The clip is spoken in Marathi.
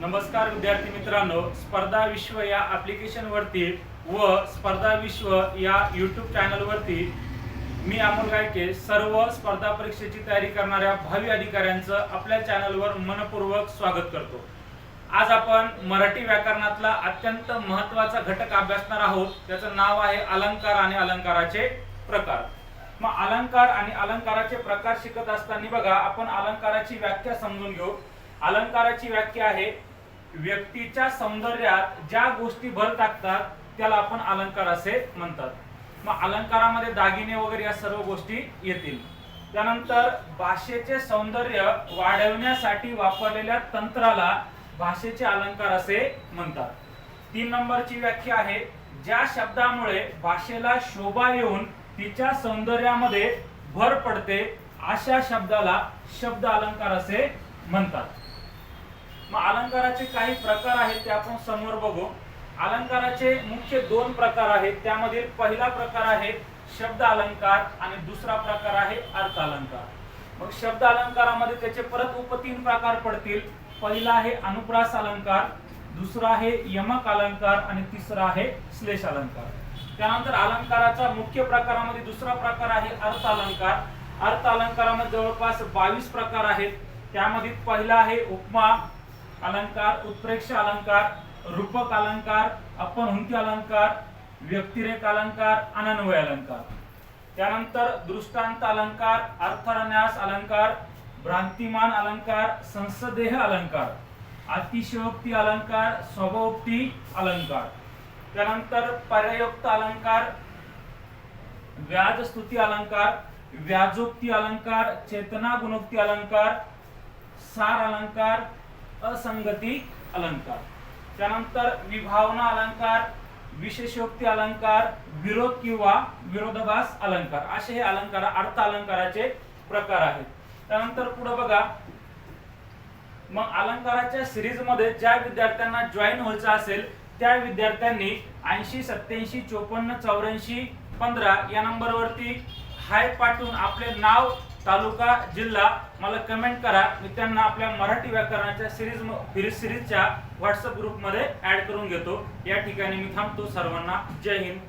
नमस्कार विद्यार्थी मित्रांनो स्पर्धा विश्व या ऍप्लिकेशन वरती व स्पर्धा विश्व या युट्यूब चॅनल वरती मी अमोल गायके सर्व स्पर्धा परीक्षेची तयारी करणाऱ्या भावी अधिकाऱ्यांचं आपल्या चॅनलवर मनपूर्वक स्वागत करतो. आज आपण मराठी व्याकरणातला अत्यंत महत्त्वाचा घटक अभ्यासणार आहोत. त्याचं नाव आहे अलंकार आणि अलंकाराचे प्रकार. मग अलंकार आणि अलंकाराचे प्रकार शिकत असताना बघा आपण अलंकाराची व्याख्या समजून घेऊ. अलंकाराची व्याख्या आहे व्यक्तीच्या सौंदर्यात ज्या गोष्टी भर टाकतात त्याला आपण अलंकार असे म्हणतात. मग अलंकारामध्ये दागिने वगैरे या सर्व गोष्टी येतील. त्यानंतर भाषेचे सौंदर्य वाढवण्यासाठी वापरलेल्या तंत्राला भाषेचे अलंकार असे म्हणतात. तीन नंबरची व्याख्या आहे ज्या शब्दामुळे भाषेला शोभा येऊन तिच्या सौंदर्यामध्ये भर पडते अशा शब्दाला शब्द अलंकार असे म्हणतात. मग अलंकाराचे काही प्रकार आहेत ते आपण समोर बघू. अलंकाराचे मुख्य दोन प्रकार आहेत. त्यामधील पहिला प्रकार आहे शब्द अलंकार आणि दुसरा प्रकार आहे अर्थ अलंकार. मग शब्द अलंकारामध्ये त्याचे परत उप तीन प्रकार पडतील. पहिला आहे अनुप्रास अलंकार दुसरा आहे यमक अलंकार आणि तिसरा आहे श्लेष अलंकार. त्यानंतर अलंकाराचा मुख्य प्रकारामध्ये दुसरा प्रकार आहे अर्थ अलंकार. अर्थ अलंकारामध्ये जवळपास बावीस प्रकार आहेत. त्यामध्ये पहिला आहे उपमा अलंकार उत्प्रेक्ष अलंकार रूपक अलंकार अपहुंती अलंकार व्यक्तिरेख अलंकार अनन्वय अलंकार. त्यानंतर दृष्टांत अलंकार अर्थरन्यास अलंकार भ्रांतिमान अलंकार संसदेह अलंकार अतिशयोक्ती अलंकार स्वभोक्ती अलंकार. त्यानंतर पर्यायोक्त अलंकार व्याज स्तुती अलंकार व्याजोक्ती अलंकार चेतना गुणोक्ती अलंकार सार अलंकार असंगती अलंकार. त्यानंतर विभावना अलंकार विशेषोक्ती अलंकार विरोध किंवा विरोधाभास अलंकार. असे हे अलंकार अर्थ अलंकाराचे प्रकार आहेत. त्यानंतर पुढे बघा. मग अलंकाराच्या सिरीजमध्ये ज्या विद्यार्थ्यांना जॉईन व्हायचं असेल त्या विद्यार्थ्यांनी ऐंशी सत्याऐंशी चोपन्न चौऱ्याऐंशी पंधरा या नंबरवरती हाय पाठवून आपले नाव तालुका जिल्हा मला कमेंट करा. मी त्यांना आपल्या मराठी व्याकरणाच्या सिरीज फिरीज सिरीजच्या व्हॉट्सअप ग्रुपमध्ये ऍड करून घेतो. या ठिकाणी मी थांबतो सर्वांना. जय हिंद.